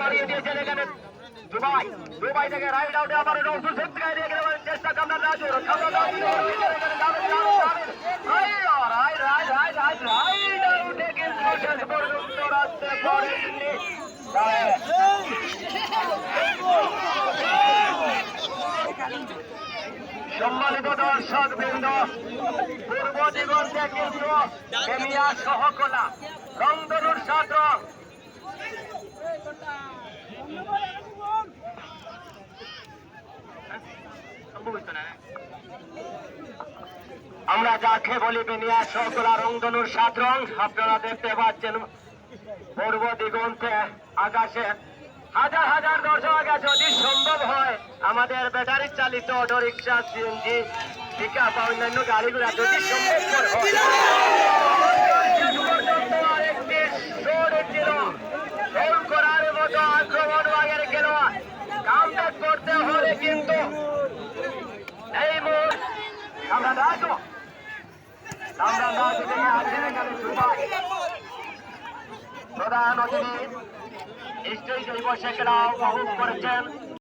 বাড়িয়ে দিয়েছেন এখানে। দুবাই দুবাই থেকে আউটে আবার রৌসুল গেলে চেষ্টা সম্মানিত দর্শক বৃন্দ, পূর্ব দিগন্তে কিন্তু সহকলা সাত রং আমরা যাকে বলি বেনিয়া সকলা রংধনুর সাত রং। আপনারা দেখতে পাচ্ছেন পূর্ব দিগন্তে আকাশে হাজার হাজার দর্শক যদি সম্ভব হয়, আমাদের ব্যাটারি চালিত অটো রিক্সা সিএনজি পিকআপ বা অন্যান্য গাড়িগুলা যদি সম্ভব হয়। আক্রমণ করতে হলে কিন্তু এই মুহূর্তে আমরা রাজু আমরা রাজু থেকে আছেন এখানে সুভাষ প্রধান অতিথি নিশ্চয়ই জৈব শেখরাও বহু করেছেন।